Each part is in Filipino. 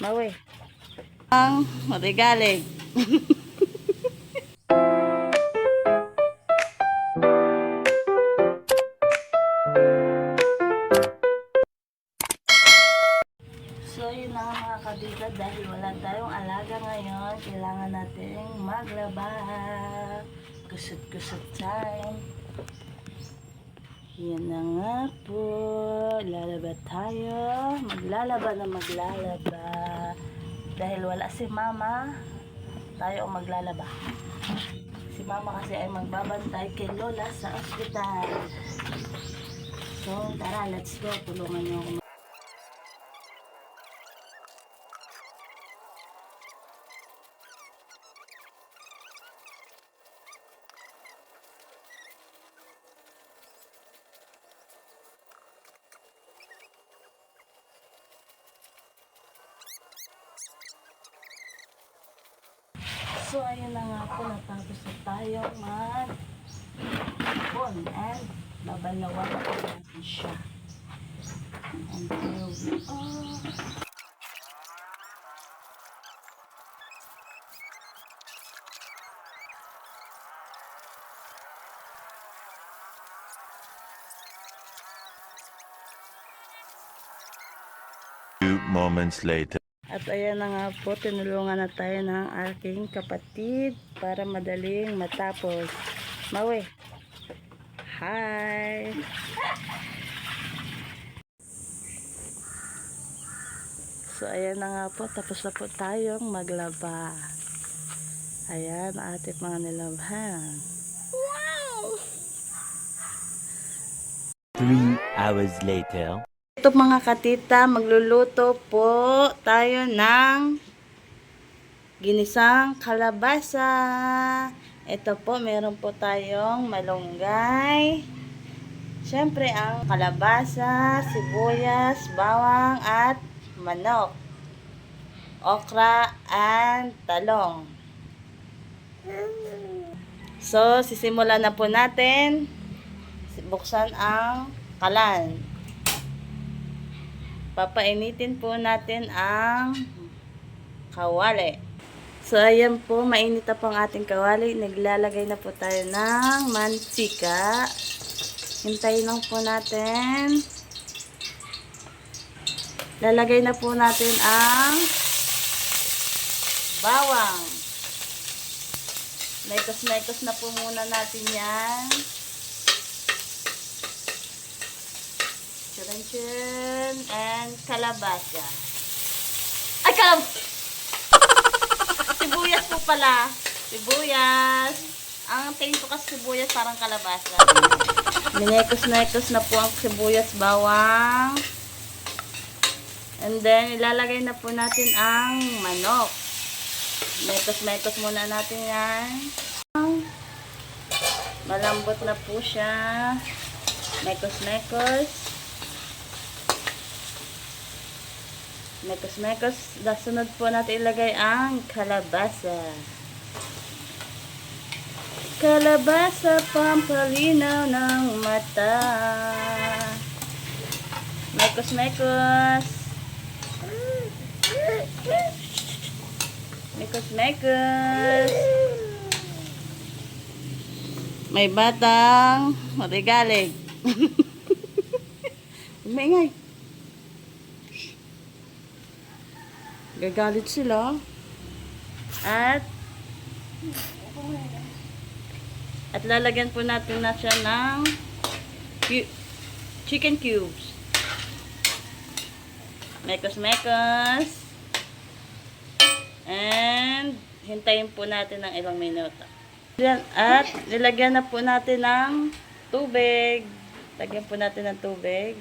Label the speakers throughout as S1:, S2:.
S1: Mawi. Ang matigalig. So, yun na mga dahil wala tayong alaga ngayon. Kailangan natin maglaba. Kusot-kusot time. Yan na nga po. Lalaba tayo. Maglalaba na maglalaba. Dahil wala si mama, tayo ang maglalaba. Si mama kasi ay magbabantay kay Lola sa ospital. So, tara, let's go. Tulungan niyo ako. So, ayun na nga po, natapos na tayo mag bon and babalawan po natin siya. And here we are.
S2: Moments later.
S1: At ayan na nga po, tinulungan na tayo ng aking kapatid para madaling matapos. Mawe. Hi! So, ayan na nga po, tapos na po tayong maglaba. Ayan, ating mga nilabhan.
S2: Three hours later.
S1: Ito mga katita, magluluto po tayo ng ginisang kalabasa. Ito po, meron po tayong malunggay. Siyempre, ang kalabasa, sibuyas, bawang, at manok. Okra and talong. So, sisimulan na po natin. Buksan ang kalan papainitin po natin ang kawali. So, ayan po, mainit na po ang ating kawali. Naglalagay na po tayo ng mantika. Hintayin lang po natin. Lalagay na po natin ang bawang. Mekos-mekos na po muna natin yan. Churun and kalabasa. Ay, kalab... sibuyas po pala. Sibuyas. Ang tingin ko kasi sibuyas parang kalabasa. Minekos-nekos na po ang sibuyas bawang. And then, ilalagay na po natin ang manok. Mekos-mekos muna natin yan. Malambot na po siya. Mekos-mekos. Mekos-mekos. Sunod po natin ilagay ang kalabasa. Kalabasa, pampalinaw ng mata. Mekos-mekos. Mekos-mekos. May batang matigalig. Umingay. Gagalit sila. At at lalagyan po natin na siya ng chicken cubes. Mekos-mekos. And hintayin po natin ng ilang minuto. At nilagyan na po natin ng tubig. Lagyan po natin ng tubig.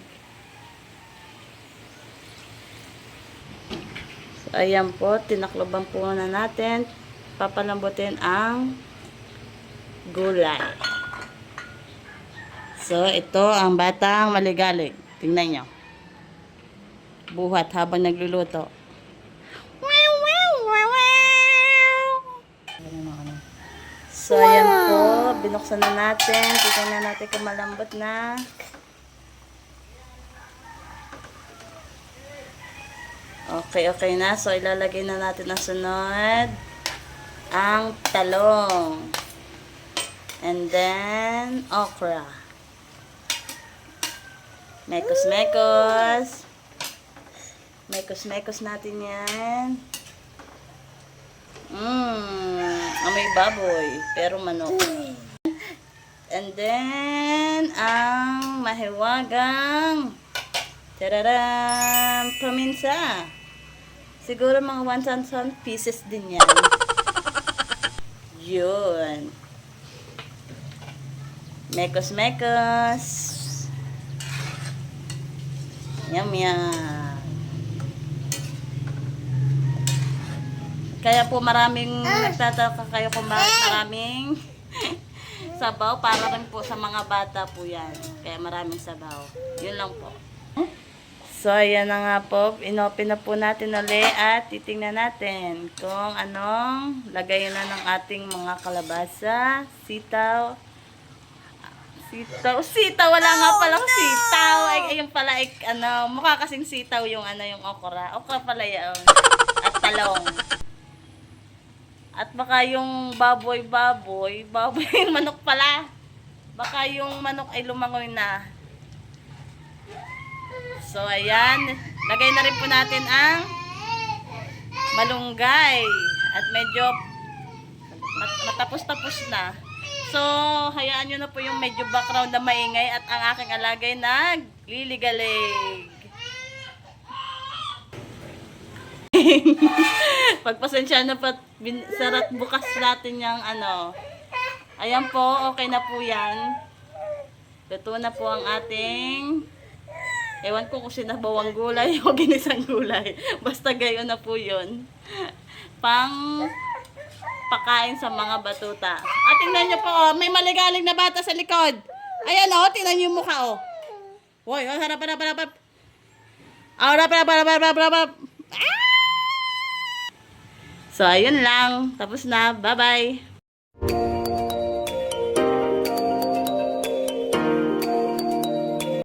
S1: So, ayan po, tinakloban po na natin. Papalambutin ang gulay. So, ito ang batang maligalig. Tingnan nyo. Buhat habang nagluluto. So, ayan po. Binuksan na natin. Titignan natin kung malambot na. Okay, okay na. So, ilalagay na natin ang sunod. Ang talong. And then, okra. Mekos, mekos. Mekos, mekos natin yan. Mmm, amoy baboy, pero manok. And then, ang mahiwagang tararam, paminsa. Siguro mga 1,000 pieces din yan. Yun. Mekos, mekos. Yum, yum. Kaya po maraming nagtataka kayo kung bakit maraming sabaw para rin po sa mga bata po yan. Kaya maraming sabaw. Yun lang po. So, ayan na nga po. Inopen na po natin uli at titingnan natin kung anong lagay na ng ating mga kalabasa, sitaw, Sitaw. Sitaw. Wala nga palang sitaw. Ay, ayun pala, ay, ano, mukha kasing sitaw yung, ano, yung okra. Okra pala yun. At talong. At baka yung baboy-baboy, baboy yung manok pala. Baka yung manok ay lumangoy na. So, ayan. Lagay na rin po natin ang malunggay. At medyo mat- matapos-tapos na. So, hayaan nyo na po yung medyo background na maingay at ang aking alagay nagliligalig. Pagpasensya na pa, sarat bukas natin yung ano. Ayan po, okay na po yan. Luto na po ang ating Ewan ko kung sinabawang gulay o ginisang gulay. Basta gayon na po yun. Pang pakain sa mga batuta. At tingnan nyo po, oh, may maligaling na bata sa likod. Ayan oh, tingnan nyo yung mukha oh. Hoy, oh, harap, harap, harap, harap. Ah, harap, harap, harap, harap, harap, harap. Ah! So, ayun lang. Tapos na. Bye-bye.